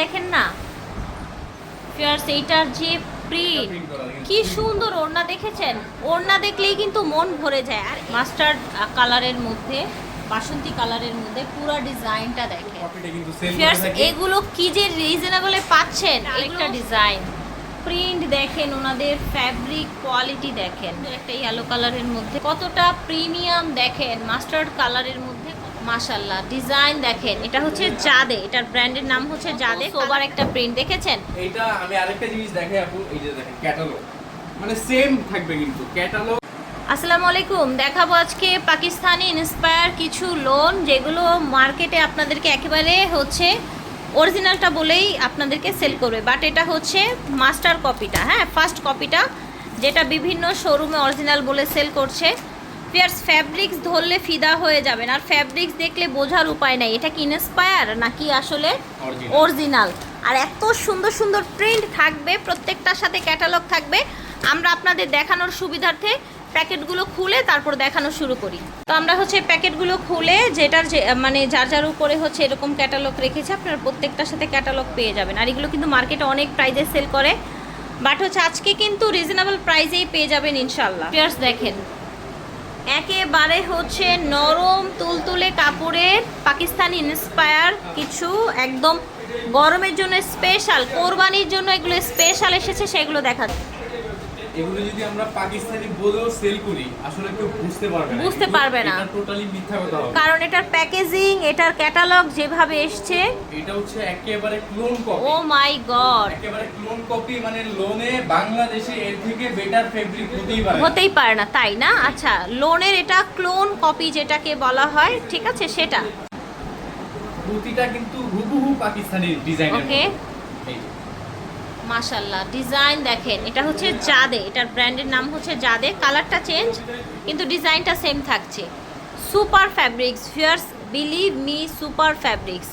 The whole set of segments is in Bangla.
দেখেন না? ফিয়ার্স এইটার যে প্রিন্ট। কি সুন্দর ওড়না দেখেছেন? ওড়না দেখলেই কিন্তু মন ভরে যায়। আর মাস্টার্ড কালারের মধ্যে বাসন্তী কালারের মধ্যে পুরো ডিজাইনটা দেখেন। কপিটা কিন্তু সেল করে ফিয়ার্স এগুলো কি যে রিজনেবলে পাচ্ছেন? একটা ডিজাইন প্রিন্ট দেখেন ওনাদের ফ্যাব্রিক কোয়ালিটি দেখেন। একটা ইয়েলো কালারের মধ্যে কতটা প্রিমিয়াম দেখেন। মাস্টার্ড কালারের মধ্যে মাশাল্লাহ ডিজাইন দেখেন এটা হচ্ছে জাদে এটার ব্র্যান্ডের নাম হচ্ছে জাদে সোবার একটা প্রিন্ট দেখেছেন? এইটা আমি আরেকটা জিনিস দেখাই আপু এই যে দেখেন ক্যাটালগ মানে সেম থাকবে কিন্তু ক্যাটালগ আসসালামু আলাইকুম দেখাবো আজকে পাকিস্তানি ইন্সপায়ার কিছু লোন যেগুলো মার্কেটে আপনাদেরকে একেবারে হচ্ছে অরিজিনালটা বলেই আপনাদেরকে সেল করবে। বাট এটা হচ্ছে মাস্টার কপিটা হ্যাঁ ফার্স্ট কপিটা যেটা বিভিন্ন শোরুমে অরিজিনাল বলে সেল করছে। পিয়ার্স ফ্যাব্রিক্স ধরলে ফিদা হয়ে যাবেন। আর ফ্যাব্রিক্স দেখলে বোঝার উপায় নাই। এটা কি ইন্সপায়ার নাকি আসলে অরিজিনাল আর এত সুন্দর সুন্দর প্রিন্ট থাকবে প্রত্যেকটার সাথে ক্যাটালগ থাকবে। আমরা আপনাদের দেখানোর সুবিধার্থে প্যাকেটগুলো খুলে তারপর দেখানো শুরু করি। তো আমরা হচ্ছে প্যাকেটগুলো খুলে যেটার যে মানে যার যার উপরে হচ্ছে এরকম ক্যাটালগ রেখেছে আপনারা প্রত্যেকটার সাথে ক্যাটালগ পেয়ে যাবেন। আর এগুলো কিন্তু মার্কেটে অনেক প্রাইজে সেল করে। বাট হচ্ছে আজকে কিন্তু রিজনেবল প্রাইজেই পেয়ে যাবেন ইনশাল্লাহ দেখেন। একেবারে হচ্ছে নরম তুলতুলে কাপড়ের পাকিস্তানি ইন্সপায়ার কিছু একদম গরমের জন্য স্পেশাল কোরবানির জন্য এগুলো স্পেশাল এসেছে, সেগুলো দেখাচ্ছে। এগুলো যদি আমরা পাকিস্তানি বলেও সেল করি আসলে কেউ বুঝতে পারবে না। বুঝতে পারবে না। এটা টোটালি মিথ্যা কথা হবে। কারণ এটার প্যাকেজিং এটার ক্যাটালগ যেভাবে এসছে। এটা হচ্ছে একেবারে ক্লোন ও মাই গড একেবারে ক্লোন কপি মানে লোনে বাংলাদেশে এর থেকে বেটার ফেব্রিক হতেই পারে। হতেই পারে না তাই না? আচ্ছা লোনের এটা ক্লোন কপি যেটাকে বলা হয় ঠিক আছে সেটা? প্রতিটা কিন্তু হুবহু পাকিস্তানি ডিজাইনের Okay. মাশাল্লাহ ডিজাইন দেখেন এটা হচ্ছে জাদে এটার ব্র্যান্ডের নাম হচ্ছে জাদে কালারটা চেঞ্জ কিন্তু ডিজাইনটা সেম থাকছে। Super fabrics fierce believe me super fabrics.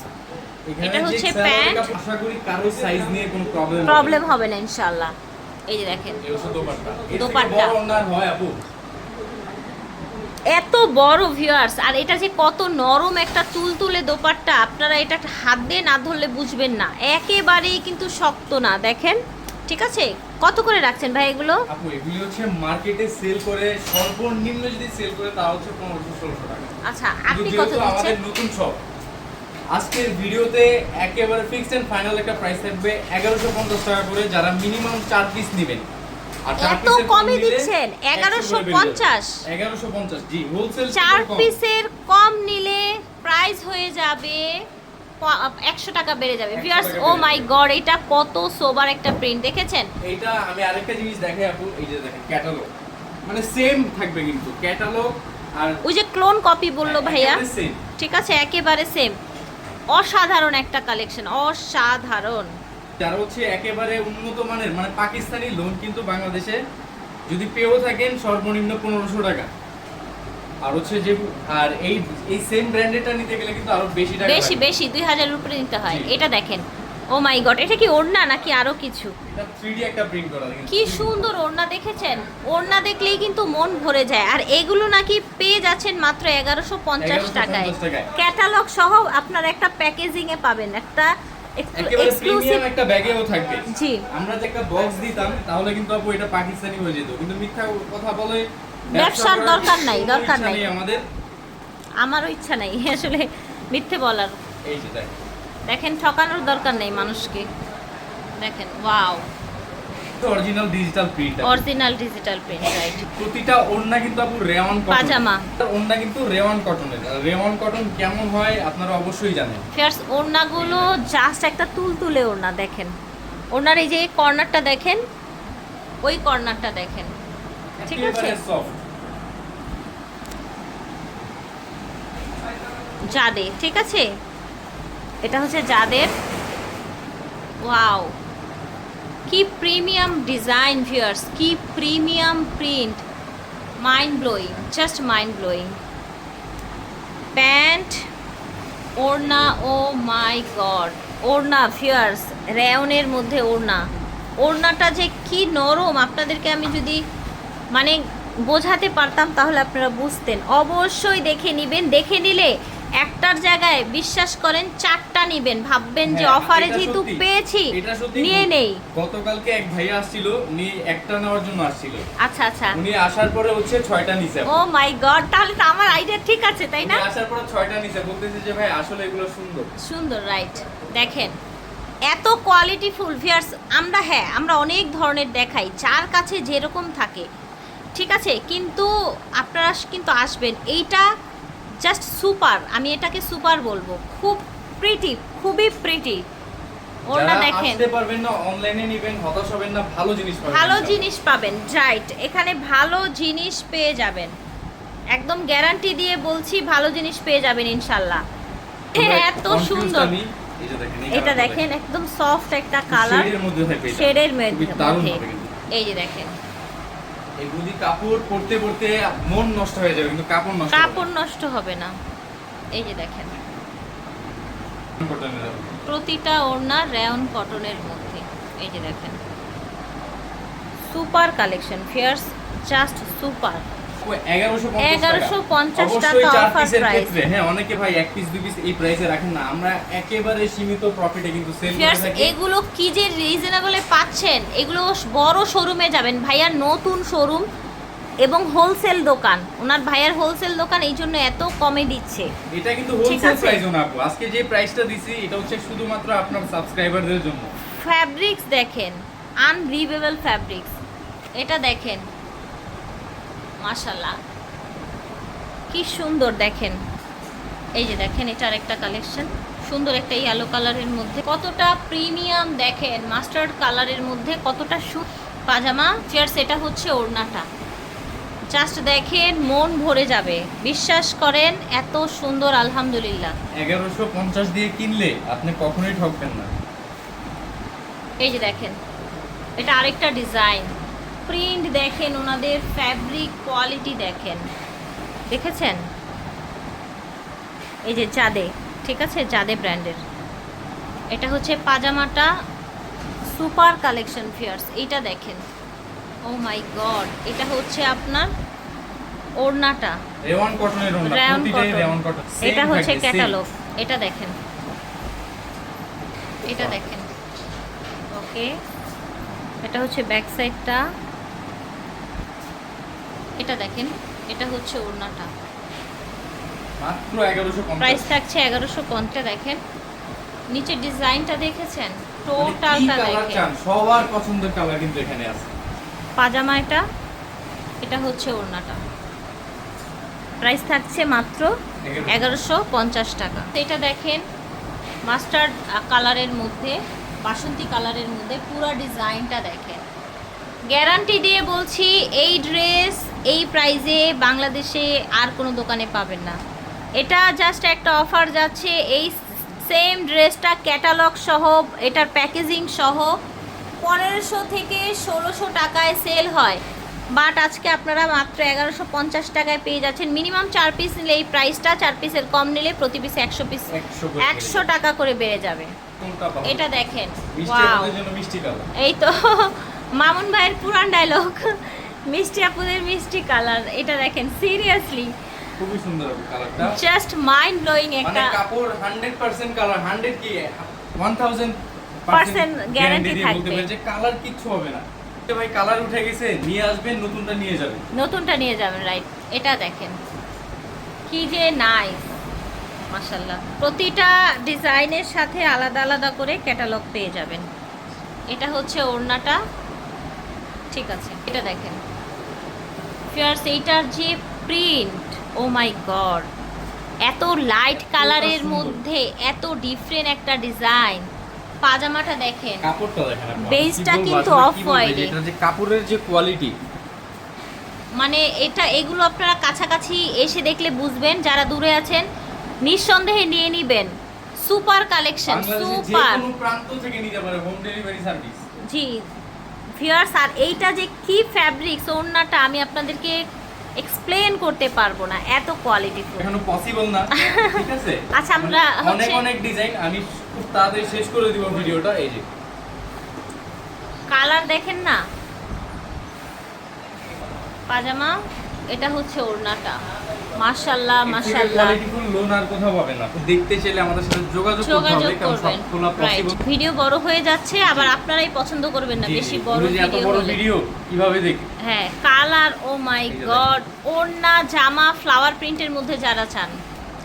এটা হচ্ছে প্যান্ট। আশা করি কারও সাইজ নিয়ে কোনো প্রবলেম প্রবলেম হবে না ইনশাল্লাহ এই যে দেখেন এই হচ্ছে দোপাট্টা। দোপাট্টা। হয় আপু। এত বড় ভিউয়ার্স আর এটা যে কত নরম একটা তুলতুলে দোপাট্টা আপনারা এটা হাত দিয়ে না ধরলে বুঝবেন না। একেবারেই কিন্তু শক্ত না দেখেন। ঠিক আছে? কত করে রাখছেন ভাই এগুলো? আপু এগুলি হচ্ছে মার্কেটে সেল করে সর্বনিম্ন যদি সেল করে তা হচ্ছে পনেরোশো ষোলোশো টাকা। আচ্ছা আপনি কত আমাদের দিচ্ছেন? নতুন শপ আজকের ভিডিওতে একেবারে ফিক্সড এন্ড ফাইনাল একটা প্রাইস থাকবে এগারোশো পঞ্চাশ টাকা করে যারা মিনিমাম চার পিস নেবেন। এত কম কমে নিলে দিচ্ছেন? 1150? 1150 জি হোলসেল চার পিসের কম। নিলে প্রাইস হয়ে যাবে একশো টাকা বেড়ে যাবে। 100 ভিউয়ার্স ও মাই গড এটা কত সোবার একটা প্রিন্ট দেখেছেন? এইটা আমি আরেকটা জিনিস দেখাই আপু এই যে দেখেন ক্যাটালগ মানে সেম থাকবে কিন্তু ক্যাটালগ আর ওই যে ক্লোন কপি বলল ভাইয়া। ঠিক আছে একেবারে সেম অসাধারণ একটা কালেকশন অসাধারণ। যারা হচ্ছে একেবারে উন্নত মানের মানে পাকিস্তানি লোন কিন্তু বাংলাদেশে যদি পেয়েও থাকেন সর্বনিম্ন পনেরোশো টাকা। আর হচ্ছে যে আর এই এই সেম ব্র্যান্ডেরটা নিতে গেলে কিন্তু আরও বেশি টাকা বেশি বেশি দুই হাজারের উপরে নিতে হয়। এটা দেখেন। ও মাই গড এটা কি ওড়না নাকি আরও কিছু? এটা 3D একটা প্রিন্ট করা দেখেন কি সুন্দর ওড়না দেখেছেন? ওড়না দেখলেই কিন্তু মন ভরে যায়। আর এগুলো নাকি পেয়ে যাচ্ছেন মাত্র এগারোশো পঞ্চাশ 1150 টাকায়। টাকায়। ক্যাটালগ সহ আপনার একটা প্যাকেজিং এ পাবেন। একটা একেবারে এক্সক্লুসিভ প্রিমিয়াম একটা ব্যাগেও থাকবে। জি। আমরা যে একটা বক্স দিতাম তাহলে কিন্তু আপু এটা পাকিস্তানি হয়ে যেত। কিন্তু মিথ্যা কথা বলে ব্যবসার দরকার নাই, দরকার নাই। আমাদের। আমারও ইচ্ছা নাই আসলে মিথ্যে বলার। এই যে দেখেন। ঠকানোর দরকার নেই মানুষকে। দেখেন wow original digital print original digital print right প্রতিটা ওড়না কিন্তু আপু রেওয়ান কটন পাজামা। ওড়না কিন্তু রেওয়ান কটনের রেওয়ান কটন কেমন হয় আপনারা অবশ্যই জানেন। ফিয়ার্স ওড়নাগুলো জাস্ট একটা তুলতুলে ওড়না দেখেন। ওড়নার এই যে কর্নারটা দেখেন ওই কর্নারটা দেখেন। ঠিক আছে? জাদে ঠিক আছে? এটা হচ্ছে জাদের। ওয়াও কি প্রিমিয়াম ডিজাইন ভিউয়ার্স, কি premium print mind blowing just mind blowing pant ওড়না, ও মাই গড, ওড়না ভিউয়ার্স রেয়নের মধ্যে ওড়না। ওড়নাটা যে কি নরম, আপনাদেরকে আমি যদি মানে বোঝাতে পারতাম তাহলে আপনারা বুঝতেন। অবশ্যই দেখে নেবেন, দেখে নিলে একটার জায়গায় বিশ্বাস করেন চারটা নিবেন। ভাববেন যে হ্যাঁ, অফারে যেহেতু পেয়েছি নিয়ে নেই। গতকালকে এক ভাইয়া আসছিল উনি একটা নেওয়ার জন্য আসছিল। আচ্ছা আচ্ছা। উনি আসার পরে হচ্ছে ছয়টা নিচে ও মাই গড তাহলে তো আমার আইডিয়া ঠিক আছে তাই না? আসার পরে ছয়টা নিচে বলতেছে যে ভাই আসলে এগুলো সুন্দর। সুন্দর রাইট দেখেন এত কোয়ালিটি ফুল ভিয়ার্স আমরা হ্যাঁ আমরা অনেক ধরনের দেখাই যার কাছে যেরকম থাকে ঠিক আছে? কিন্তু আপনারা কিন্তু আসবেন এইটা জাস্ট সুপার আমি এটাকে সুপার বলব। খুব প্রিটি খুবই প্রিটি ওটা যারা দেখেন। আসতে পারবেন না অনলাইনে নেবেন হতাশ হবেন না ভালো জিনিস পাবেন ভালো জিনিস পাবেন রাইট এখানে ভালো জিনিস পেয়ে যাবেন। একদম গ্যারান্টি দিয়ে বলছি ভালো জিনিস পেয়ে যাবেন একটু এত সুন্দর। এটা দেখেন একদম সফট একটা কালার শেডের মধ্যে। এই যে দেখেন। এগুলি কাপড় পরতে পরতে মন নষ্ট হয়ে যাবে, কিন্তু কাপড় নষ্ট। কাপড় নষ্ট হবে না। এই যে দেখেন। প্রতিটা ওড়না রেয়ন কটনের মধ্যে। এই যে দেখেন। Super collection, fierce, just super. Oh 1150 1150 অবশ্যই টাকা চার offer পিসের price। ক্ষেত্রে, হ্যাঁ এগুলো কি যে রিজনেবলে পাচ্ছেন এগুলো বড় শোরুমে যাবেন। নতুন শোরুম এবং হোলসেল দোকান। ওনার ভাইয়ার হোলসেল দোকান এই জন্য এত কমে দিচ্ছে। এটা কিন্তু হোলসেল প্রাইস না আপু। আজকে যে প্রাইসটা দিছি এটা হচ্ছে শুধুমাত্র আপনার সাবস্ক্রাইবারদের জন্য। ফ্যাব্রিক্স দেখেন ফ্যাব্রিক্স এটা দেখেন মাশাল্লাহ কি সুন্দর দেখেন। এই যে দেখেন এটা আরেকটা কালেকশন। সুন্দর একটা ইয়েলো কালারের মধ্যে। কতটা প্রিমিয়াম দেখেন মাস্টার্ড কালারের মধ্যে কতটা সু পাজামা। চেয়ার সেটা হচ্ছে ওড়নাটা। জাস্ট দেখেন মন ভরে যাবে। বিশ্বাস করেন এত সুন্দর আলহামদুলিল্লাহ। এগারোশো পঞ্চাশ দিয়ে কিনলে আপনি কখনোই ঠকবেন না। এই যে দেখেন এটা আরেকটা ডিজাইন প্রিন্ট দেখেন ওনাদের ফ্যাব্রিক কোয়ালিটি দেখেন। দেখেছেন? এই যে চাঁদে ঠিক আছে? চাঁদে ব্র্যান্ডের। এটা হচ্ছে পাজামাটা সুপার কালেকশন ফিয়ার্স এইটা দেখেন। ও মাই গড এটা হচ্ছে আপনার ওড়নাটা। রেওয়ান কটনের ওড়না রেওয়ান কটন। এটা হচ্ছে ক্যাটালগ এটা দেখেন। এটা দেখেন। ওকে এটা হচ্ছে ব্যাক সাইডটা এটা দেখেন এটা হচ্ছে ওড়নাটা। মাত্র এগারোশো প্রাইস থাকছে এগারোশো পঞ্চাশ দেখেন। নিচের ডিজাইনটা দেখেছেন? টোটালটা মানে দেখেন। সবার পছন্দের কালার কিন্তু এখানে আছে। পাজামা এটা এটা হচ্ছে ওড়নাটা। প্রাইস থাকছে মাত্র এগারোশো। পঞ্চাশ টাকা। তো এটা দেখেন মাস্টার্ড কালারের মধ্যে বাসন্তী কালারের মধ্যে পুরো ডিজাইনটা দেখেন। গ্যারান্টি দিয়ে বলছি এই ড্রেস এই প্রাইজে বাংলাদেশে আর কোনো দোকানে পাবেন না। এটা জাস্ট একটা অফার যাচ্ছে এই সেম ড্রেসটা ক্যাটালগ সহ এটার প্যাকেজিং সহ পনেরোশো থেকে ষোলোশো টাকায় সেল হয়। বাট আজকে আপনারা মাত্র এগারোশো পঞ্চাশ টাকায় পেয়ে যাচ্ছেন। মিনিমাম চার পিস নিলে এই প্রাইসটা চার পিসের কম নিলে প্রতি পিসে একশো পিস একশো টাকা করে বেড়ে যাবে। এটা দেখেন এই তো মামুন ভাইয়ের পুরান ডায়লগ মিষ্টি আপুদের মিষ্টি কালার এটা দেখেন সিরিয়াসলি খুবই সুন্দর হবে কালারটা। জাস্ট মাইন্ড ব্লোয়িং মানে একটা কাপড় 100% কালার 100 কি 1000 Percent guarantee বলতে থাকবে। যে কালার কিচ্ছু হবে না। ভাই কালার উঠে গেছে নিয়ে আসবেন নতুনটা নিয়ে যাবেন। নতুনটা নিয়ে যাবেন রাইট এটা দেখেন কি যে নাইস মাশাল্লাহ প্রতিটা ডিজাইনের সাথে আলাদা আলাদা করে ক্যাটালগ পেয়ে যাবেন। এটা হচ্ছে ওড়নাটা ঠিক আছে এটা দেখেন। ফিয়ার্স এইটার যে প্রিন্ট ও মাই গড এত লাইট কালারের মধ্যে এত ডিফারেন্ট একটা ডিজাইন পাজামাটা দেখেন কাপড়টা দেখেন বলব কিন্তু অফ বলব, white যে কাপড়ের যে কোয়ালিটি মানে এটা এগুলো আপনারা কাছাকাছি এসে দেখলে বুঝবেন যারা দূরে আছেন নিঃসন্দেহে নিয়ে নিবেন। সুপার কালেকশন সুপার কোনো প্রান্ত থেকে নিতে পারে হোম ডেলিভারি সার্ভিস জি। ভিউয়ার্স আর এইটা যে কি ফ্যাব্রিক্স ওড়নাটা আমি আপনাদেরকে এক্সপ্লেন করতে পারব না। এত কোয়ালিটি এখনও পসিবল না। ঠিক আছে? আচ্ছা, আমরা মানে অনেক অনেক ডিজাইন আমি খুব তাড়াতাড়ি শেষ করে দিব ভিডিওটা। এই যে। কালার দেখেন না? পাজামা এটা হচ্ছে ওড়নাটা। মাশাল্লাহ মাশাল্লাহ কোয়ালিটিফুল লোন আর কোথাও পাবেন না। দেখতে চাইলে আমাদের সাথে যোগাযোগ করতে হবে কারণ সব করবেন। খোলা পসিবল ভিডিও বড় হয়ে যাচ্ছে আবার আপনারাই পছন্দ করবেন না বেশি বড় এত ভিডিও বড় ভিডিও কীভাবে দেখি হ্যাঁ কালার ও মাই গড ওড়না জামা ফ্লাওয়ার প্রিন্টের মধ্যে যারা চান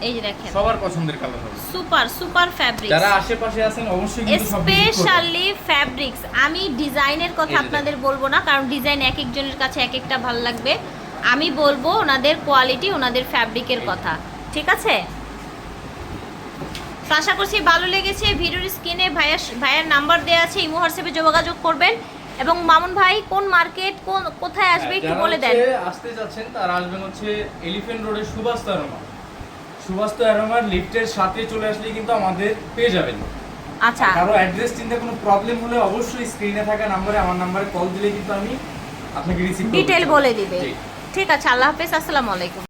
এই যে দেখেন। সবার পছন্দের কালার হবে। সুপার সুপার ফ্যাব্রিক যারা আশেপাশে আছেন অবশ্যই কিন্তু। স্পেশালি ফ্যাব্রিক্স আমি ডিজাইনের কথা আপনাদের বলব না কারণ ডিজাইন এক একজনের কাছে এক একটা ভালো লাগবে। আমি বলব ওনাদের কোয়ালিটি ওনাদের ফ্যাব্রিকের কথা। ঠিক আছে? তো আশা করছি ভালো লেগেছে ভিডিওর স্ক্রিনে ভাইয়ার ভাইয়ার নাম্বার দেওয়া আছে ইমো হোয়াটসঅ্যাপে যোগাযোগ করবেন। এবং মামুন ভাই কোন মার্কেট কোন কোথায় আসবে হ্যাঁ, একটু বলে দেন। আসতে যাচ্ছেন তারা আসবেন হচ্ছে এলিফ্যান্ট রোডের সুবাস্ত অ্যারোমা। সুবাস্ত অ্যারোমার লিফটের সাথে চলে আসলে কিন্তু আমাদের পেয়ে যাবেন। আচ্ছা। কারও অ্যাড্রেস চিন্তা কোনো প্রবলেম হলে অবশ্যই স্ক্রিনে থাকা নাম্বারে আমার নাম্বারে কল দিলে কিন্তু আমি আপনাকে রিসিভ ডিটেল বলে দিবে। ঠিক আছে আল্লাহ হাফেজ আসসালামু আলাইকুম।